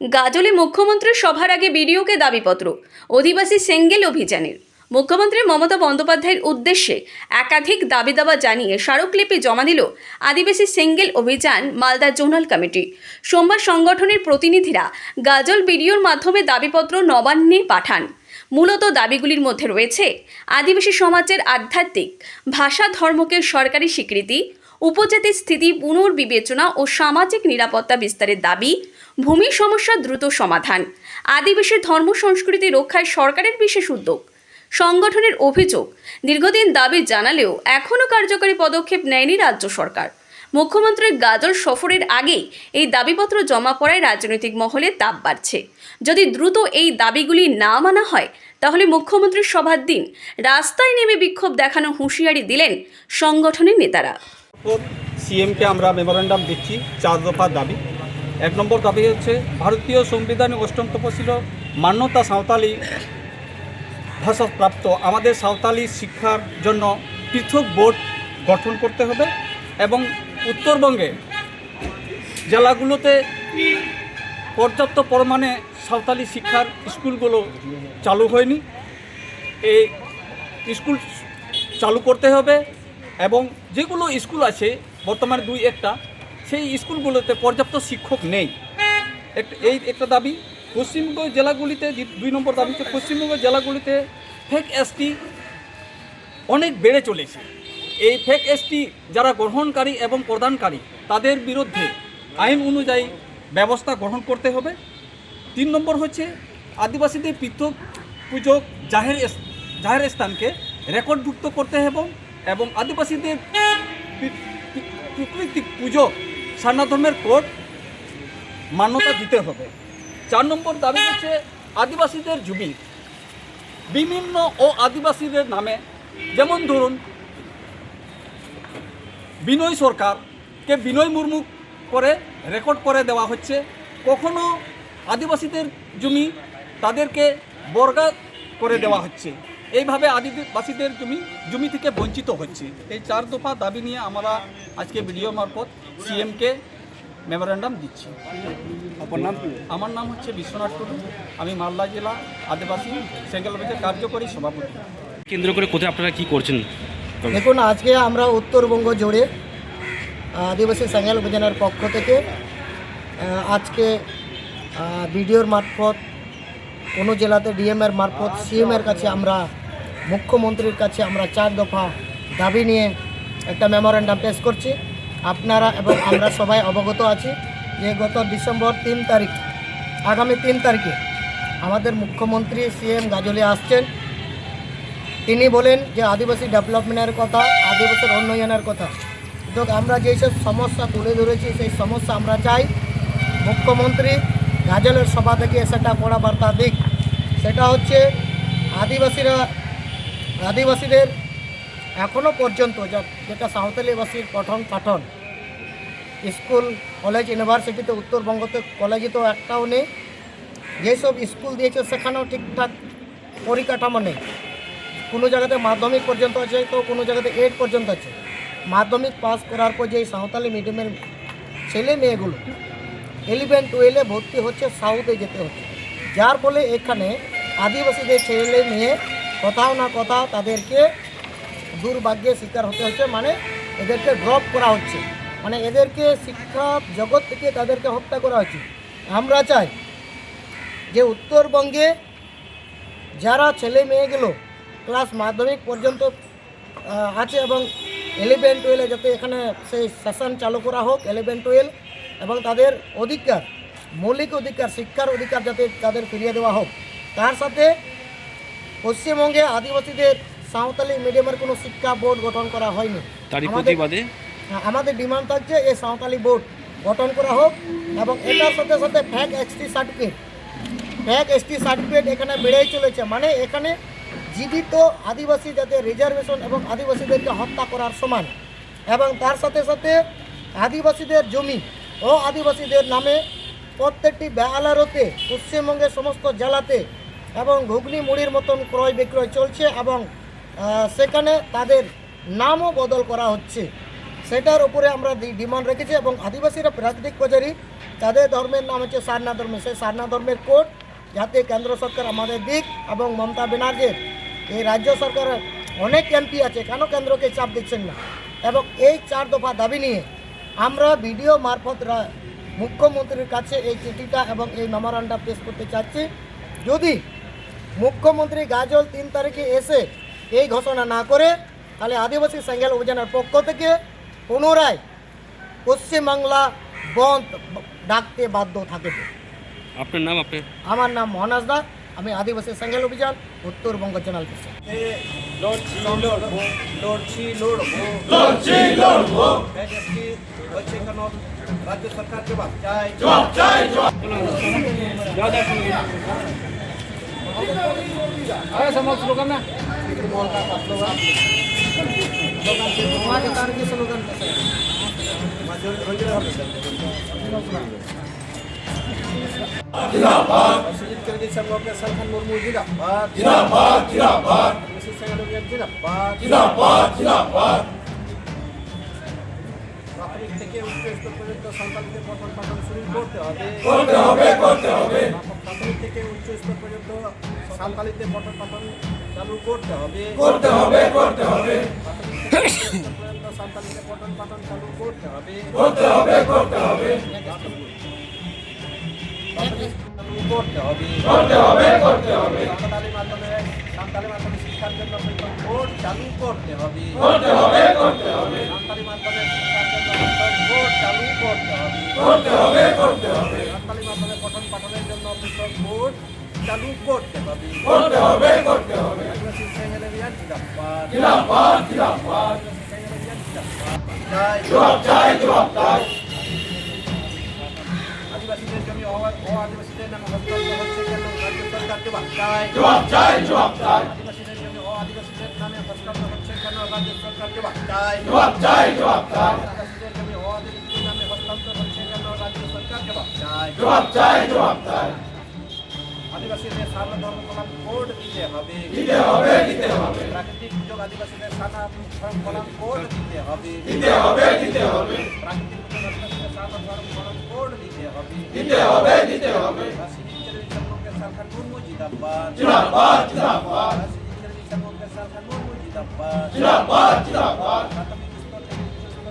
গাজলে মুখ্যমন্ত্রীর সভার আগে বিডিওকে দাবিপত্র, অধিবাসী সেঙ্গেল অভিযানের। মুখ্যমন্ত্রী মমতা বন্দ্যোপাধ্যায়ের উদ্দেশ্যে একাধিক দাবি দাবা জানিয়ে স্মারকলিপি জমা দিল আদিবাসী সেঙ্গেল অভিযান মালদা জোনাল কমিটি। সোমবার সংগঠনের প্রতিনিধিরা গাজল বিডিওর মাধ্যমে দাবিপত্র নবান্নে পাঠান। মূলত দাবিগুলির মধ্যে রয়েছে, আদিবাসী সমাজের আধ্যাত্মিক, ভাষা ধর্মকে সরকারি স্বীকৃতি উপজাতির স্থিতি পুনর্বিবেচনা ও সামাজিক নিরাপত্তা বিস্তারের দাবি, ভূমি সমস্যা দ্রুত সমাধান, আদিবাসী ধর্ম সংস্কৃতি রক্ষায় সরকারের বিশেষ উদ্যোগ। সংগঠনের অভিযোগ, দীর্ঘদিন দাবি জানালেও এখনও কার্যকরী পদক্ষেপ নেয়নি রাজ্য সরকার। মুখ্যমন্ত্রীর গাজল সফরের আগেই এই দাবিপত্র জমা পড়ায় রাজনৈতিক মহলে তাপ বাড়ছে। যদি দ্রুত এই দাবিগুলি না মানা হয়, তাহলে মুখ্যমন্ত্রীর সভার দিন রাস্তায় নেমে বিক্ষোভ দেখানো হুঁশিয়ারি দিলেন সংগঠনের নেতারা। ওর সিএমকে আমরা মেমোরেন্ডাম দিচ্ছি, চার দফা দাবি। এক নম্বর দাবি হচ্ছে, ভারতীয় সংবিধানে অষ্টম তপশিল মান্যতা সাঁওতালি ভাষাপ্রাপ্ত আমাদের সাঁওতালি শিক্ষার জন্য পৃথক বোর্ড গঠন করতে হবে এবং উত্তরবঙ্গে জেলাগুলোতে পর্যাপ্ত পরিমাণে সাঁওতালি শিক্ষার স্কুলগুলো চালু হয়নি। এই স্কুল চালু করতে হবে। এবং যেগুলো স্কুল আছে, বর্তমানে দুই একটা, সেই স্কুলগুলোতে পর্যাপ্ত শিক্ষক নেই। এই একটা দাবি, পশ্চিমবঙ্গ জেলাগুলিতে দুই নম্বর দাবি হচ্ছে পশ্চিমবঙ্গ জেলাগুলিতে ফেক এসটি অনেক বেড়ে চলেছে। এই ফেক এসটি যারা গ্রহণকারী এবং প্রদানকারী, তাদের বিরুদ্ধে আইন অনুযায়ী ব্যবস্থা গ্রহণ করতে হবে। তিন নম্বর হচ্ছে, আদিবাসীদের পৃথক পুজো জাহের জাহের স্থানকে রেকর্ডভুক্ত করতে হবে। এবং আদিবাসীদের প্রাকৃতিক পুজো সারনা ধর্মের কোড মান্যতা দিতে হবে। চার নম্বর দাবি হচ্ছে আদিবাসীদের জমি বিভিন্ন ও আদিবাসীদের নামে যেমন ধরুন, বিনয় সরকারকে বিনয় মুর্মু করে রেকর্ড করে দেওয়া হচ্ছে। কখনো আদিবাসীদের জমি তাদেরকে বর্গা করে দেওয়া হচ্ছে। এইভাবে আদিবাসীদের জমি জমি থেকে বঞ্চিত হচ্ছে। এই চার দফা দাবি নিয়ে আমরা আজকে ভিডিও মারফত সিএমকে মেমোরেন্ডাম দিচ্ছি। আপনার নাম আমার নাম হচ্ছে বিশ্বনাথ টুডু। আমি মালদা জেলা আদিবাসী সেঙ্গেল কার্যকরী সভাপতি। কেন্দ্র করে কোথায় আপনারা কি করছেন? দেখুন আজকে আমরা উত্তরবঙ্গ জুড়ে আদিবাসী সাঙ্গাল অভিযানের পক্ষ থেকে আজকে বিডিওর মারফত কোনো জেলাতে ডিএমের মারফত সিএমের কাছে আমরা, মুখ্যমন্ত্রীর কাছে আমরা চার দফা দাবি নিয়ে একটা মেমোরেন্ডাম পেশ করছি। আপনারা এবং আমরা সবাই অবগত আছি যে গত ডিসেম্বর তিন তারিখ, আগামী তিন তারিখে আমাদের মুখ্যমন্ত্রী সিএম গাজলে আসছেন। তিনি বলেন যে আদিবাসী ডেভেলপমেন্টের কথা, আদিবাসীর উন্নয়নের কথা। তো আমরা যেসব সমস্যা তুলে ধরেছি, সেই সমস্যা আমরা চাই। মুখ্যমন্ত্রী গাজলের সভা থেকে সেটা কড়া বার্তা দিক। সেটা হচ্ছে আদিবাসীরা, আদিবাসীদের এখনও পর্যন্ত যেটা সাঁওতালিবাসীর পঠন পাঠন। স্কুল, কলেজ, ইউনিভার্সিটিতে, উত্তরবঙ্গতে কলেজে তো একটাও নেই। যেসব স্কুল দিয়েছে সেখানেও ঠিকঠাক পরিকাঠামো নেই। কোনো জায়গাতে মাধ্যমিক পর্যন্ত আছে, তো কোনো জায়গাতে এইট পর্যন্ত আছে। মাধ্যমিক পাস করার পর যে সাঁওতালি মিডিয়ামের ছেলে মেয়েগুলো ইলেভেন টুয়েলভে ভর্তি হচ্ছে সাউথে যেতে হচ্ছে। যার ফলে এখানে আদিবাসীদের ছেলে মেয়ে, কোথাও না কোথাও তাদেরকে দুর্ভাগ্যের শিকার হতে হচ্ছে মানে এদেরকে ড্রপ করা হচ্ছে। মানে এদেরকে শিক্ষা জগৎ থেকে তাদেরকে হত্যা করা হচ্ছে। আমরা চাই যে উত্তরবঙ্গে যারা ছেলে মেয়েগুলো ক্লাস মাধ্যমিক পর্যন্ত আছে এবং ইলেভেন টুয়েলভে যাতে এখানে সেই সেশন চালু করা হোক ইলেভেন টুয়েলভ এবং তাদের অধিকার, মৌলিক অধিকার, শিক্ষার অধিকার যাতে তাদের ফিরিয়ে দেওয়া হোক। তার সাথে পশ্চিমবঙ্গে আদিবাসীদের সাঁওতালি মিডিয়ামের কোনো শিক্ষা বোর্ড গঠন করা হয়নি। তারই প্রতিবাদে? হ্যাঁ, আমাদের ডিমান্ড থাকছে এই সাঁওতালি বোর্ড গঠন করা হোক এবং এটার সাথে সাথে fake ST certificate. Fake ST certificate এখানে বেড়েই চলেছে। মানে এখানে জীবিত আদিবাসী যাতে রিজার্ভেশন এবং আদিবাসীদেরকে হত্যা করার সমান। এবং তার সাথে সাথে আদিবাসীদের জমি ও আদিবাসীদের নামে প্রত্যেকটি বেহালারতে পশ্চিমবঙ্গের সমস্ত জেলাতে এবং ঘুগনি মুড়ির মতন ক্রয় বিক্রয় চলছে এবং সেখানে তাদের নামও বদল করা হচ্ছে। সেটার উপরে আমরা ডিমান্ড রেখেছি এবং আদিবাসীরা প্রাকৃতিক কচারি তাদের ধর্মের নাম হচ্ছে সারনা ধর্ম। সেই সারনা ধর্মের কোর্ট যাতে কেন্দ্র সরকার আমাদের দিক এবং মমতা ব্যানার্জির। এই রাজ্য সরকারের অনেক এমপি আছে, কেন কেন্দ্রকে চাপ দিচ্ছেন না? এবং এই চার দফা দাবি নিয়ে আমরা ভিডিও মারফত মুখ্যমন্ত্রীর কাছে এই চিঠিটা এবং এই মেমোরান্ডাম পেশ করতে চাচ্ছি। যদি মুখ্যমন্ত্রী গাজল তিন তারিখে এসে এই ঘোষণা না করে তাহলে আদিবাসী সেঙ্গেল অভিযানের পক্ষ থেকে পুনরায় পশ্চিমবাংলা বন্ধ ডাকতে বাধ্য থাকবে আপনার নাম আপনার আমার নাম মোহনাজ দা আমি আদিবাসী সেঙ্গেল অভিযান উত্তরবঙ্গ চ্যানেল পেছি লড়ছি লড়বো লড়ছি লড়বো লড়ছি লড়বো হচ্ছে কেন রাজ্য সরকারকে বাদ চাই সুজিত কর্মী সংঘকে সলখান মুর্মু জিন্দাবাদ জিন্দাবাদ জিন্দাবাদ জিন্দাবাদ জিন্দাবাদ জিন্দাবাদ প্রাথমিক থেকে উচ্চ স্তর পর্যন্ত সন্তানদের পঠন পাঠন শুরু করতে হবে করতে হবে করতে হবে সান্তালিতে পঠন পাঠন চালু করতে হবে করতে হবে করতে হবে সান্তালিতে পঠন পাঠন চালু করতে হবে করতে হবে করতে হবে করতে হবে করতে হবে করতে হবে সাঁওতালি মাধ্যমে সাঁওতালি মাধ্যমে শিক্ষার জন্য পৃথক চালু করতে হবে করতে হবে করতে হবে সাঁওতালি মাধ্যমে শিক্ষার জন্য পৃথক চালু করতে হবে করতে হবে করতে হবে সাঁওতালি মাধ্যমে পঠন পাঠনের জন্য বোর্ড চালু করতে হবে। করতে হবে করতে হবে। সেঙ্গেলেরিয়ান জিন্দাবাদ জবাব চাই জবাব চাই। আদিবাসীদের জমি ও আদিবাসীদের নামে হস্তান্তর হচ্ছে কেন? রাজ্য সরকার জবাব চাই। জবাব চাই জবাব চাই। আদিবাসীদের জমি ও আদিবাসীদের নামে হস্তান্তর হচ্ছে কেন? রাজ্য সরকার জবাব চাই। জবাব চাই জবাব চাই। আদিবাসীদের জমি ও আদিবাসীদের নামে হস্তান্তর হচ্ছে কেন? রাজ্য সরকার জবাব চাই। জবাব চাই জবাব চাই। আদিবাসীদের সারনা ধর্ম কলাম কোড দিতে হবে। দিতে হবে দিতে হবে। প্রাকৃতিক দুর্যোগ আদিবাসীদের সারনা ধর্ম কলাম কোড দিতে হবে। দিতে হবে দিতে হবে। প্রাকৃতিক দুর্যোগ আদিবাসীদের সারনা ধর্ম কোড দিতে হবে। দিতে হবে দিতে হবে। সরকার মুর্মু